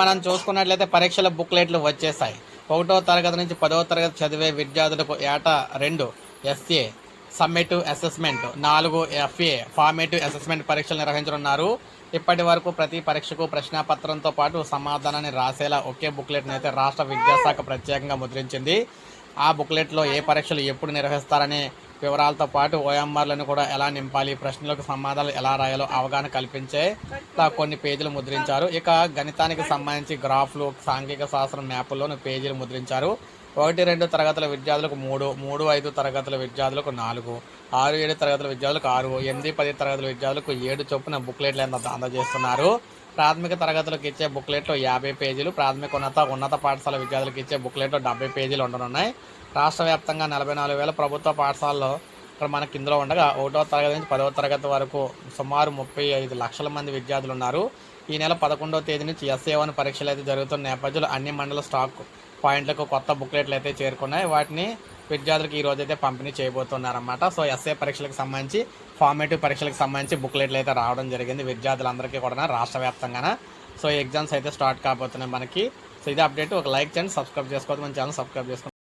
మనం చూసుకున్నట్లయితే పరీక్షల బుక్లెట్లు వచ్చేసాయి. ఒకటో తరగతి నుంచి పదవ తరగతి చదివే విద్యార్థులకు ఏటా రెండు ఎస్ఏ సమ్మేటివ్ అసెస్మెంట్ నాలుగు ఎఫ్ఏ ఫార్మేటివ్ అసెస్మెంట్ పరీక్షలు నిర్వహించనున్నారు. ఇప్పటి వరకు ప్రతి పరీక్షకు ప్రశ్నాపత్రంతో పాటు సమాధానాన్ని రాసేలా ఒకే బుక్లెట్ని అయితే రాష్ట్ర విద్యాశాఖ ప్రత్యేకంగా ముద్రించింది. ఆ బుక్లెట్లో ఏ పరీక్షలు ఎప్పుడు నిర్వహిస్తారనే వివరాలతో పాటు ఓఎంఆర్లను కూడా ఎలా నింపాలి ప్రశ్నలకు సమాధానాలు ఎలా రాయాలో అవగాహన కల్పించే కొన్ని పేజీలు ముద్రించారు. ఇక గణితానికి సంబంధించి గ్రాఫ్లు సాంఘిక శాస్త్రం మ్యాపుల్లోని పేజీలు ముద్రించారు. ఒకటి రెండు తరగతుల విద్యార్థులకు మూడు మూడు ఐదు తరగతుల విద్యార్థులకు నాలుగు ఆరు ఏడు తరగతుల విద్యార్థులకు ఆరు ఎనిమిది పది తరగతుల విద్యార్థులకు ఏడు చొప్పున బుక్లెట్లు అంద- అందజేస్తున్నారు? ప్రాథమిక తరగతులకు ఇచ్చే బుక్లెట్లు యాభై పేజీలు ప్రాథమిక ఉన్నత ఉన్నత పాఠశాల విద్యార్థులకు ఇచ్చే బుక్లెట్లు డెబ్బై పేజీలు ఉండనున్నాయి. రాష్ట్ర వ్యాప్తంగా నలభై నాలుగు వేల ప్రభుత్వ పాఠశాలలో ఇక్కడ మనకి ఇందులో ఉండగా ఒకటో తరగతి నుంచి పదవ తరగతి వరకు సుమారు ముప్పై ఐదు లక్షల మంది విద్యార్థులు ఉన్నారు. ఈ నెల పదకొండవ తేదీ నుంచి ఎస్ఏ వన్ పరీక్షలు అయితే జరుగుతున్న నేపథ్యంలో అన్ని మండల స్టాక్ పాయింట్లకు కొత్త బుక్లెట్లు అయితే చేరుకున్నాయి. వాటిని విద్యార్థులకు ఈ రోజు అయితే పంపిణీ చేయబోతున్నారన్నమాట. సో ఎస్ఏ పరీక్షలకు సంబంధించి ఫార్మేటివ్ పరీక్షలకు సంబంధించి బుక్లెట్లు అయితే రావడం జరిగింది విద్యార్థులందరికీ కూడా రాష్ట్ర వ్యాప్తంగాన. సో ఎగ్జామ్స్ అయితే స్టార్ట్ కాబోతున్నాయి మనకి. సో ఇది అప్డేట్ ఒక లైక్ చేయండి సబ్స్క్రైబ్ చేసుకోవద్దు. మన ఛానల్ సబ్స్క్రైబ్ చేసుకోండి.